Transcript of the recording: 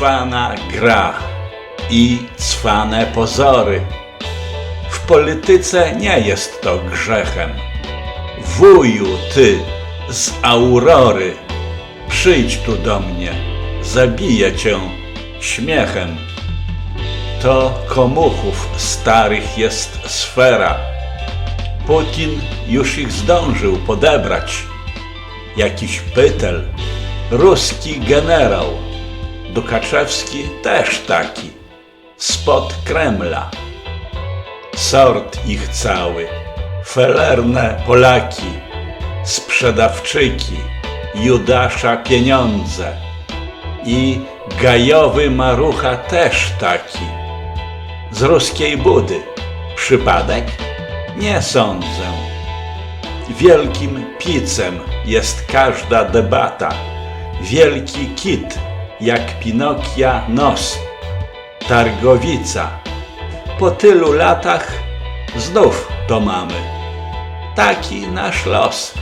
cwana gra i cwane pozory. W polityce nie jest to grzechem. Wuju ty z Aurory, przyjdź tu do mnie, zabiję cię śmiechem. To komuchów starych jest sfera. Putin już ich zdążył podebrać. Jakiś pytel, ruski generał, Dukaczewski też taki, spod Kremla. Sort ich cały, felerne Polaki, sprzedawczyki, Judasza pieniądze i gajowy Marucha też taki. Z ruskiej budy. Przypadek? Nie sądzę. Wielkim picem jest każda debata. Wielki kit, jak Pinokia nos. Targowica. Po tylu latach znów to mamy. Taki nasz los.